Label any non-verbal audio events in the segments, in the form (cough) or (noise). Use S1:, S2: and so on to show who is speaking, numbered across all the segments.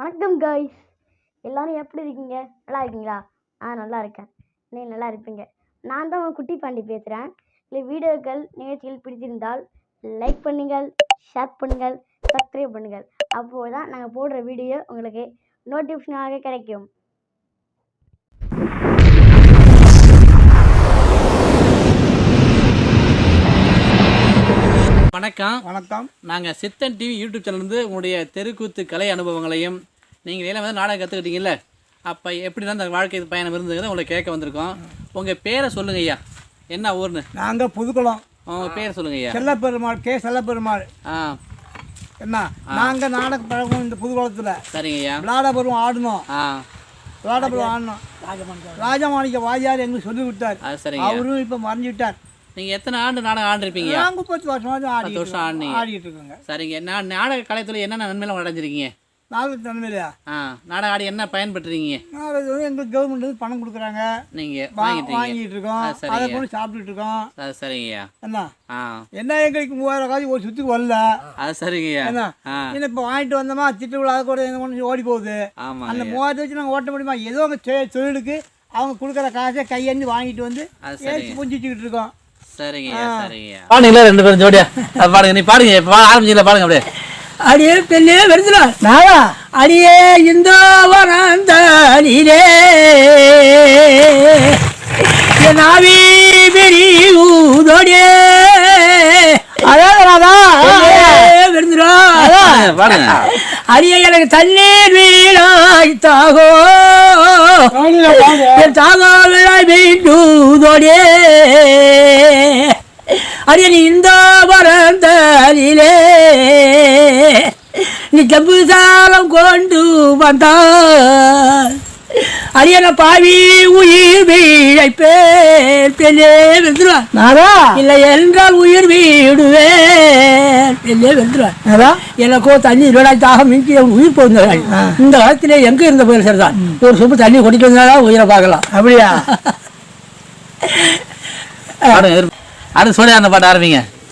S1: வணக்கம் கைஸ் எல்லோரும் எப்படி இருக்கீங்க நல்லா இருக்கீங்களா ஆ நல்லா இருக்கேன் நீ நல்லா இருப்பீங்க நான் தான் உங்கள் குட்டி பாண்டி பேசுகிறேன் இல்லை வீடியோக்கள் நிகழ்ச்சிகள் பிடிச்சிருந்தால் லைக் பண்ணுங்கள் ஷேர் பண்ணுங்கள் சப்ஸ்கிரைப் பண்ணுங்கள் அப்போது தான் நாங்கள் போடுற வீடியோ உங்களுக்கு நோட்டிஃபிகேஷனாக கிடைக்கும்
S2: வணக்கம் வணக்கம் நாங்கள் சித்தன் டிவி யூடியூப் வந்து உங்களுடைய தெருக்கூத்து கலை அனுபவங்களையும் நீங்கள் எல்லாம் வந்து நாடகம் கற்றுக்கிட்டீங்கல்ல அப்போ எப்படி தான் அந்த வாழ்க்கை பயணம் இருந்ததுங்கிறத உங்களை கேட்க வந்திருக்கோம் உங்கள் பேரை சொல்லுங்க ஐயா என்ன ஊர்னு நாங்கள் புதுக்குளம் உங்கள் பேரை சொல்லுங்க ஐயா செல்லப்பெருமாள் கே செல்லப்பெருமாள் ஆ என்ன நாங்கள் நாடக பழகம் இந்த புதுக்குளத்தில் சரிங்க ஐயா விளாடபுரம் ஆடணும் ஆ விளாடபுரம் ஆடணும் ராஜமாணிக்க வாஜியார் எங்களுக்கு சொல்லி விட்டார் அவரும் இப்போ மறைஞ்சு விட்டார் நீங்கள் எத்தனை ஆண்டு நாடகம் ஆண்டிருப்பீங்க நாங்கள் பத்து வருஷம் பத்து வருஷம் ஆடினீங்க ஆடிட்டு இருக்கோங்க சரிங்க என்ன நாடக கலைத்துல என்னென்ன நன்மையில அடைஞ்சிருக்கீங்க நாலு நன்மையிலையா ஆ நாடகம் ஆடி என்ன பயன்பெற்றுறீங்க நாடகம் எங்களுக்கு கவர்மெண்ட் வந்து பணம் கொடுக்குறாங்க நீங்கள் வாங்கிட்டு இருக்கோம் அதை போய் சாப்பிட்டுட்டு இருக்கோம் அது சரிங்கய்யா என்ன என்ன எங்களுக்கு மூவாயிரம் காசு ஒரு சுற்றுக்கு வரல அது சரிங்கய்யா என்ன என்ன இப்போ வாங்கிட்டு வந்தோமா திட்டு அதை கூட ஒன்று ஓடி போகுது ஆமாம் அந்த மூவாயிரத்தை வச்சு நாங்கள் ஓட்ட முடியுமா ஏதோ அவங்க தொழிலுக்கு அவங்க கொடுக்குற காசை கையேந்து வாங்கிட்டு வந்து புஞ்சிச்சுக்கிட்டு இருக்கோம் பாடுங்களா ரெண்டு பேரும் ஜோடியா பாடுங்க நீ பாடுங்க ஆரம்பிச்சீங்களா பாருங்க அப்படியே அடியே பெண்ணே வருதுல நாளா அடியே இந்தோ வராந்தானிலே நாவி பெரி ஊதோடே அதாவது ராதா விருந்துடா அடியே எனக்கு தண்ணீர் வீணாய்த்தாகோ என் சாதாரண வீட்டுதோடே அடியன் இந்த வரந்தலிலே நீ ஜம்பு சாரம் கொண்டு வந்தார் அரியன பாவி உயிர் வீழைப்பேன் பெண்ணே வெந்துருவான் நாரா இல்லை என்றால் உயிர் வீடுவேன் பெண்ணே வெந்துருவான் எனக்கோ தண்ணி இருபதாயிரத்தி மிஞ்சி உயிர் போயிருந்தார்கள் இந்த காலத்திலே எங்கே இருந்த போயிரு சார் ஒரு சொப்பு தண்ணி கொட்டிட்டு வந்தாலும் உயிரை பார்க்கலாம் அப்படியா அடுத்து சொல்லி அந்த பாட்டு ஆரம்பிங்க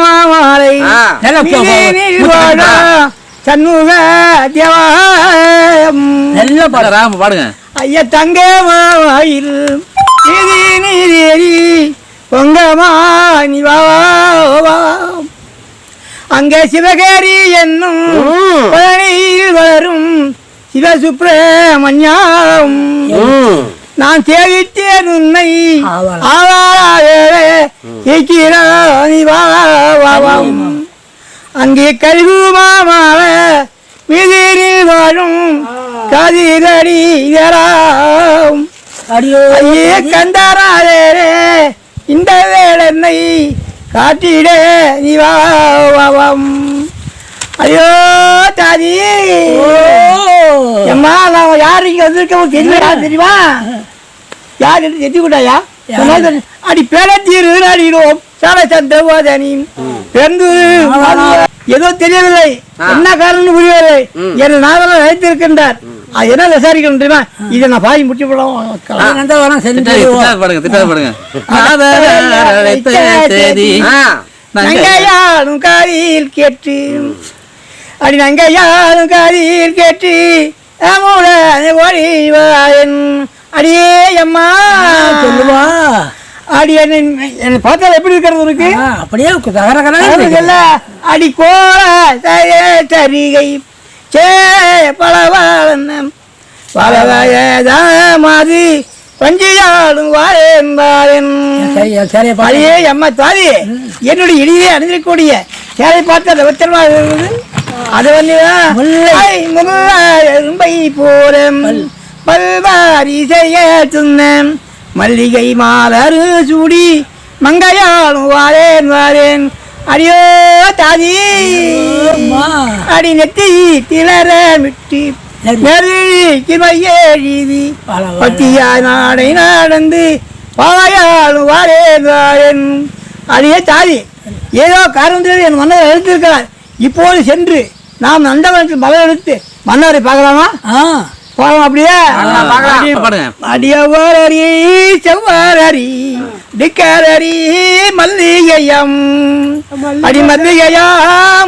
S2: மாமாலை சண்முக தேவாயம் நல்ல பாடுறா பாடுங்க ஐயா தங்க மாவாயில் நீதி நீதி பொங்கமா நிவாவாம் அங்கே சிவகேரி என்னும் பழனியில் வளரும் சிவசுப்ரமணியம் நான் தேடித்தேன் உன்னை அங்கே கல்குமாமாவ மிதிரில் வாழும் கதிரடியராம் ஐயே கந்தாராதேரே இந்த வேலனை நீ நிவாவம் ஐயோ தாதி அம்மா நான் யார் இங்கே வந்திருக்கோம் தெரியுமா யார் என்று செத்துக்கிட்டாயா அடி பேரத்தீர் நாடுகிறோம் சாலசன் தேவாதனின் பிறந்து ஏதோ தெரியவில்லை என்ன காரணம் புரியவில்லை என நாவல நினைத்திருக்கின்றார் அது என்ன விசாரிக்கணும் தெரியுமா இதை நான் பாய் முடிச்சு போடுவோம் காதியில் கேட்டு அடி நங்கையாரும் காதியில் கேட்டு ஓடி வாயன் அடியே அம்மா சொல்லுவா அடி என்ன என்னை பார்த்தா எப்படி இருக்கிறது உனக்கு அப்படியே கரகரகல்ல அடி கோல சரிகை சே பலவாளம் பலவாயதா மாதிரி பஞ்சியாடும் வாழ்ந்தாரின் அடியே அம்மா தாதி என்னுடைய இடியே அணிஞ்சிருக்கக்கூடிய சேரை பார்த்து அந்த வெத்தனமா இருந்தது அது வந்து போறேன் பல்வாரிசைய சுண்ணம் மல்லிகை மாலரு சூடி மங்கையாள் வாரேன் வாரேன் அடியோ தாதி அடி நெத்தி திளர விட்டு நெருழிவி பத்தியா நாடை நடந்து பாவையாள் வாரேன் வாரேன் அடியே தாதி ஏதோ காரணத்தில் என் மன்னர் எழுத்திருக்கிறார் இப்போது சென்று நாம் நந்தவனத்தில் மலர் எழுத்து மன்னரை பார்க்கலாமா ஆ போகலாம் அப்படியே அடியவாரி செவ்வாரி டிக்காரி மல்லிகையம் அடி மல்லிகையா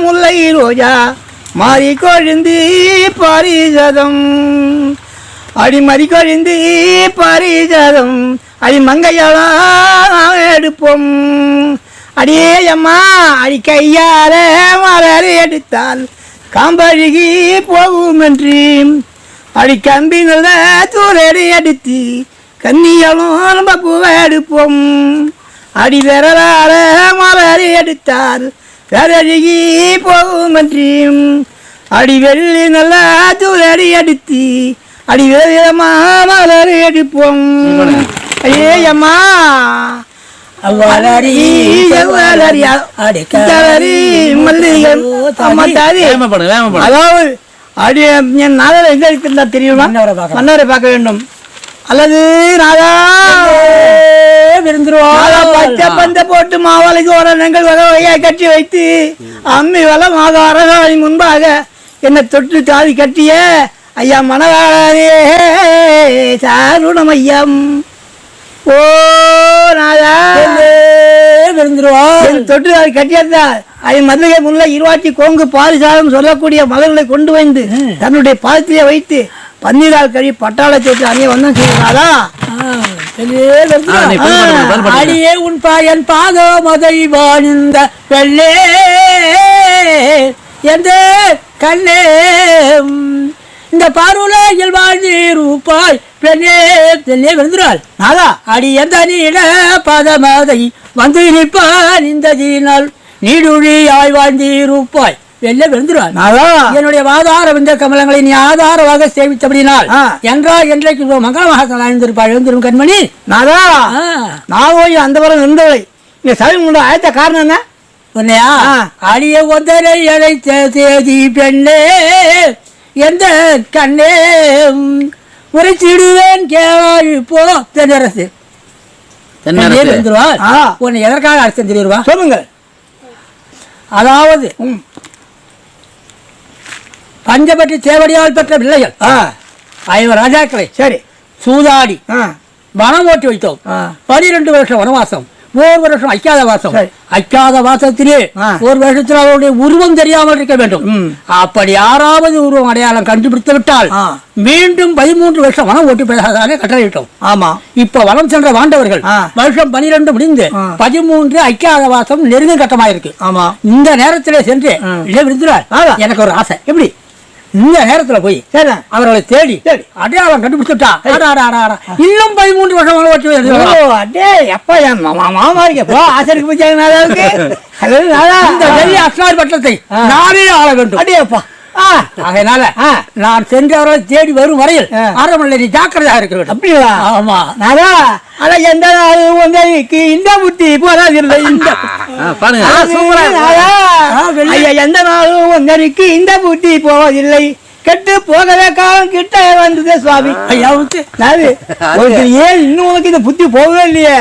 S2: முல்லை ரோஜா மாறி கொழுந்து பாரிஜதம் அடிமறி கொழுந்து பாரிஜதம் அடி மங்கையெல்லாம் எடுப்போம் அடியே அம்மா அடி கையார மலர் எடுத்தால் காம்பழுகி போகும் என்று அடி கம்பி தூரடி அடித்து கண்ணியாலும் நம்ம பூவை எடுப்போம் அடி வேற மலரி அடித்தார் வேறழுகி போகும் அன்றியும் அடி வெள்ளி நல்லா தூரடி அடித்து அடி வேறமா மலரி எடுப்போம் ஐயம்மா அதாவது அப்படி என் நாதர் எங்கே இருக்கின்றார் தெரியுமா மன்னரை பார்க்க வேண்டும் அல்லது நாதா விருந்துருவோம் பச்சை பந்த போட்டு மாவாளைக்கு ஒரு நங்கள் வகையை கட்டி வைத்து அம்மி வள மாதா அரசாணி முன்பாக என்னை தொட்டு தாதி கட்டிய ஐயா மனவாளே சாருணம் ஐயம் ஓ நாதா விருந்துருவோம் தொட்டு தாவி கட்டியிருந்தார் அதை மதுரை முல்லை இருவாட்டி கோங்கு பாரிசாரம் சொல்லக்கூடிய மலர்களை கொண்டு வந்து தன்னுடைய பாதத்திலே வைத்து பன்னீரால் கழி பட்டாள சேர்த்து அணிய வந்தோம் செய்யறாரா அடியே உன் பாயன் பாதோ மதை வாழ்ந்த வெள்ளே எந்த கண்ணே இந்த பாருலகில் வாழ்ந்து ரூபாய் பெண்ணே தெல்லே விழுந்துறாள் நாதா அடி எந்த பாத மாதை வந்து இருப்பான் இந்த தீனால் நீடுழியாய் வாழ்ந்தீருப்பாய் வெல்ல விழுந்துருவார் என்னுடைய வாதார விந்த கமலங்களை நீ ஆதாரவாக சேவித்தபடினால் என்றால் என்றைக்கு மங்களமாக கலாய்ந்திருப்பாள் எழுந்திரும் கண்மணி நாதா நாவோய் அந்த வரம் இருந்தவை இந்த சவி உண்ட ஆயத்த காரணம் என்ன சொன்னையா உதரை ஒந்தரை அழைத்த தேதி பெண்ணே எந்த கண்ணே உரைச்சிடுவேன் கேவாய் போ தென்னரசு தென்னரசு உன்னை எதற்காக அரசு சொல்லுங்கள் அதாவது பஞ்சபட்டி தேவடியால் பெற்ற பிள்ளைகள் ஐவர் ராஜாக்களை சரி சூதாடி வனம் ஓட்டி வைத்தோம் பனிரெண்டு வருஷம் வனவாசம் மூணு வருஷம் ஐக்கியாத வாசம் அக்காத வாசத்திலே ஒரு வருஷத்தில் அவருடைய உருவம் தெரியாமல் இருக்க வேண்டும் அப்படி யாராவது உருவம் அடையாளம் கண்டுபிடித்து விட்டால் மீண்டும் பதிமூன்று வருஷம் வனம் ஓட்டி பெறாதானே கட்டளையிட்டோம் ஆமா இப்ப வனம் சென்ற வாண்டவர்கள் வருஷம் பனிரெண்டு முடிந்து பதிமூன்று ஐக்கியாத வாசம் நெருங்க கட்டமாயிருக்கு ஆமா இந்த நேரத்திலே சென்று எனக்கு ஒரு ஆசை எப்படி இந்த நேரத்துல போய் அவர்களை தேடி தேடி அடையாளம் கண்டுபிடிச்சுட்டா இன்னும் பதிமூன்று வருஷம் ஓட்டு அடே எப்ப என் மாமா ஆசிரியர் (laughs) ஆள வேண்டும் அதனால நான் சென்றவரை தேடி வரும் வரையில் அரண்மனை நீ ஜாக்கிரதையாக இருக்க வேண்டும் ஆமா அதான் ஆனா எந்த இந்த புத்தி போராது இல்லை இந்த பாருங்க எந்த நாளும் ஒன்றரைக்கு இந்த புத்தி போவதில்லை கெட்டு போகவே காலம் கிட்ட வந்தது சுவாமி ஐயா ஏன் இன்னும் உனக்கு இந்த புத்தி போகவே இல்லையே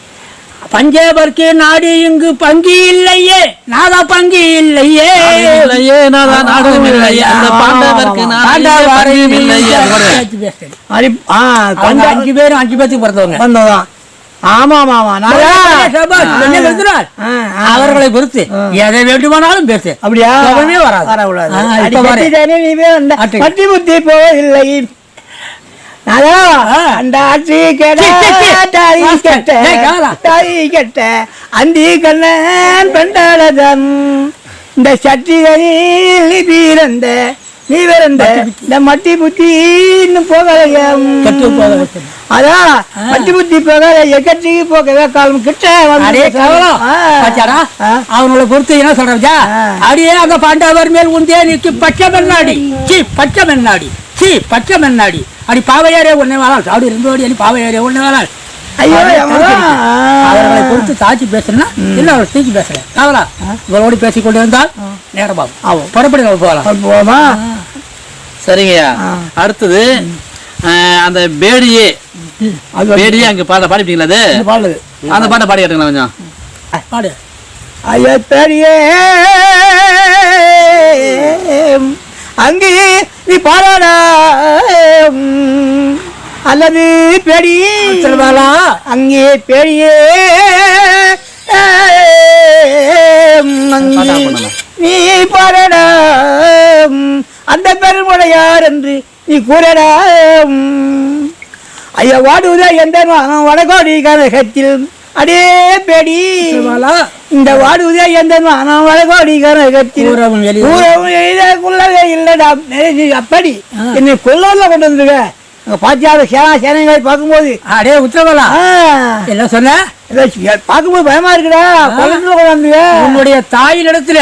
S2: பஞ்சேபர்க்கு நாடு இங்கு பங்கு இல்லையே நாதா பங்கு இல்லையே இல்லையே நாதா நாடும் இல்லையே பாண்டவர்க்கு பாண்டவரையும் இல்லையே அஞ்சு பேரும் அஞ்சு பேத்துக்கு பிறந்தவங்க பிறந்ததான் அவர்களை பொறுத்து எதை வேண்டுமானாலும் பேசு அப்படியா வராது அண்டாச்சி கெட்டாரி அந்தி கண்ணன் இந்த நீ இந்த மட்டி புத்தி அதான் புத்தி போகல எக்கட்டிக்கு கிட்ட அவங்கள பொறுத்து என்ன சொல்றா அடியே அந்த பாண்டவர் மேல் உந்தே நிற்கு பச்சை மண்ணாடி பச்சை மண்ணாடி பச்சை மண்ணாடி அடி பாவையாரே ஒன்றே வாழாள் சாடு ரெண்டு அடி அடி பாவையாரே ஒன்றே வாழாள் அவர்களை பொறுத்து தாச்சி பேசணும்னா இல்லை அவர் தீச்சி பேசுறேன் தவறா இவரோடு பேசிக்கொண்டு இருந்தால் நேரமாகும் ஆகும் புறப்படி நம்ம போகலாம் போகலாமா சரிங்கய்யா அடுத்தது அந்த பேடியே பேடியே அங்கே பாட பாடிட்டீங்களா அது பாடுது அந்த பாட்டை பாடி கேட்டுங்களா கொஞ்சம் பாடு ஐயா பேடியே அங்கேயே நீ பாராடா அல்லது பெடியே அங்கே பெடியே நீ பாரடா அந்த பெருமுடையார் என்று நீ கூறடா ஐயா வாடுவதா எந்த வடகோடி கனகத்தில் அடே பேடி இந்த வாடு உதயா எந்தனும் நான் வழக்கம் அடிக்காரன் கத்தி ஊரவும் எழுதாக்குள்ளவே இல்லைடா அப்படி என்னை கொள்ளூர்ல கொண்டு வந்துருக்க அங்கே பாத்தியாவில் சேனா சேனங்களை பார்க்கும்போது அடே உத்தரவலா என்ன சொன்ன பார்க்கும்போது பயமா இருக்குடா கொண்டு உன்னுடைய தாயின் இடத்துல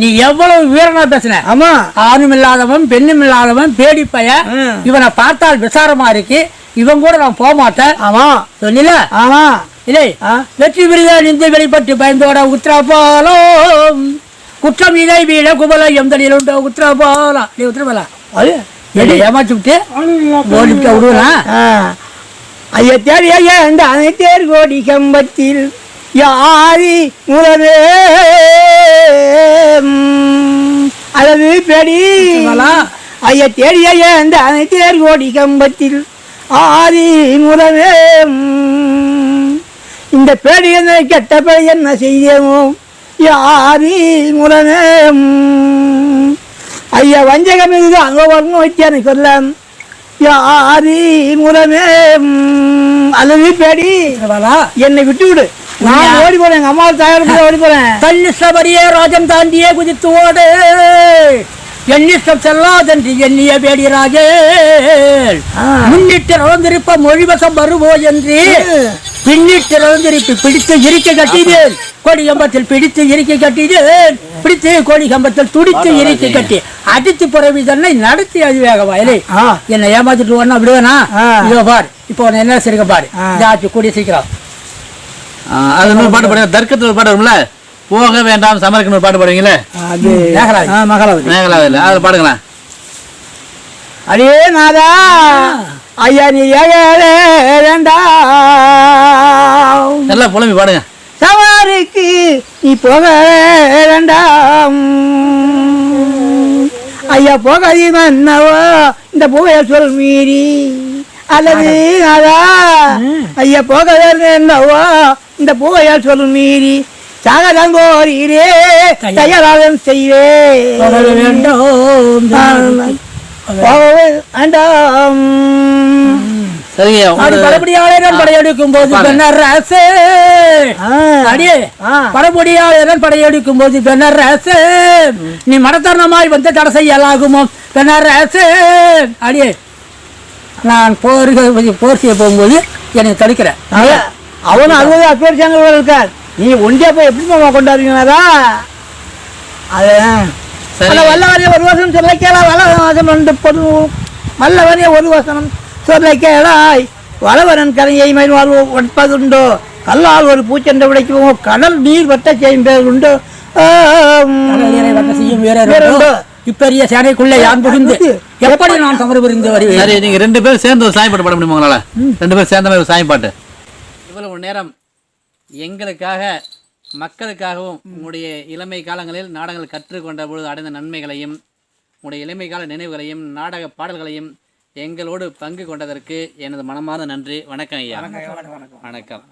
S2: நீ எவ்வளவு வீரனா பேசின ஆமா ஆணும் இல்லாதவன் பெண்ணும் இல்லாதவன் பேடி பைய இவனை பார்த்தால் விசாரமா இருக்கு இவன் கூட நான் போக மாட்டேன் ஆமா சொன்னில ஆமா இல்லை லட்சுமி பிரிதான் இந்த வெளிப்பட்டு பயந்தோட உத்தரபாலம் குற்றம் இதை வீட குபல எந்தடியில் உண்ட உத்தரபாலம் நீ உத்தரபாலா அது என்னை ஏமாச்சு விட்டு ஓடிவிட்டு விடுவேன் ஐயா தேர் ஐயா இந்த அனைத்தேர் கோடி கம்பத்தில் யாரி முரணே அளவு பெடி ஐயா தேடிய அந்த அனைத்தேர் கோடி கம்பத்தில் ஆதி முறவே இந்த பேடி என்ன கெட்ட பேடி என்ன செய்யவோ ஆதி முறவே ஐயா வஞ்சகம் இது அங்கே வரணும் வைத்தியானு சொல்ல யாரி முறவே அல்லது பேடி என்னை விட்டு விடு நான் ஓடி போறேன் அம்மா தயாரிப்பு ஓடி போறேன் தண்ணி சபரியே ராஜம் தாண்டியே குதித்து ஓடு என்னிஷ்டம் செல்லாதென்று எண்ணிய வேடிராக முன்னிட்டு நடந்திருப்ப மொழிவசம் வருவோ என்று பின்னிட்டு நடந்திருப்பி பிடித்து இருக்க கட்டினேன் கம்பத்தில் பிடித்து இருக்க கட்டினேன் பிடித்து கோடி கம்பத்தில் துடித்து இருக்க கட்டி அடித்து புறவி தன்னை நடத்தி வேக வயலை என்னை ஏமாத்திட்டு வரணும் விடுவேனா இதோ பாரு இப்போ என்ன சிறுக பாரு ஜாக்கி கூடிய சீக்கிரம் அது பாட்டு பாடுங்க தர்க்கத்தில் பாடுவோம்ல போக வேண்டாம் சமரக்கணும் பாட்டு பாடுவீங்களே மகளாவது அதில் பாடுங்களா அடியே நாதா ஐயா நீ ஏழே நல்லா புலம்பி பாடுங்க சவாரிக்கு நீ போக வேண்டாம் ஐயா போக என்னவோ இந்த பூவைய சொல் மீறி அல்லது நாதா ஐயா போகாத என்னவோ இந்த பூவைய சொல் மீறி சகலங்கோரிலே தயராதம் செய்வேன் வேண்டாம் படையெடுக்கும் போது பெண்ணரசு அடியே படமுடியாளர் படையெடுக்கும் போது பெண்ணரசு நீ மடத்தரணமாய் வந்து தடை செய்யலாகுமோ பெண்ணரசு அடியே நான் போர்கள் போர் செய்ய போகும்போது எனக்கு தடுக்கிறேன் அவனும் அறுபது அப்பேர் இருக்கார் நீ ஒண்டியா போய் எப்படி மாமா கொண்டாடுவீங்கனாரா அது பல வல்ல வரைய ஒரு வசனம் சொல்ல கேளா வள வசனம் ரெண்டு பொது வல்ல வரைய ஒரு வசனம் சொல்ல கேளாய் வளவரன் கரையை ஒட்பது உண்டு கல்லால் ஒரு பூச்செண்டை உடைக்குவோம் கடல் நீர் வட்ட செய்யும் பேர் உண்டு செய்யும் வீரர் இப்பெரிய சேனைக்குள்ளே யான் புகுந்து எப்படி நான் சமர் புரிந்து வருவேன் சரி நீங்கள் ரெண்டு பேரும் சேர்ந்து ஒரு சாமி பாட்டு பாட முடியுமா உங்களால் ரெண்டு பேரும் சேர்ந்த மாதிரி ஒரு சாமி பாட்டு இவ்வளவு நேரம் எங்களுக்காக மக்களுக்காகவும் உங்களுடைய இளமை காலங்களில் நாடகங்கள் கற்றுக்கொண்ட பொழுது அடைந்த நன்மைகளையும் உங்களுடைய இளமை கால நினைவுகளையும் நாடக பாடல்களையும் எங்களோடு பங்கு கொண்டதற்கு எனது மனமார்ந்த நன்றி வணக்கம் ஐயா வணக்கம்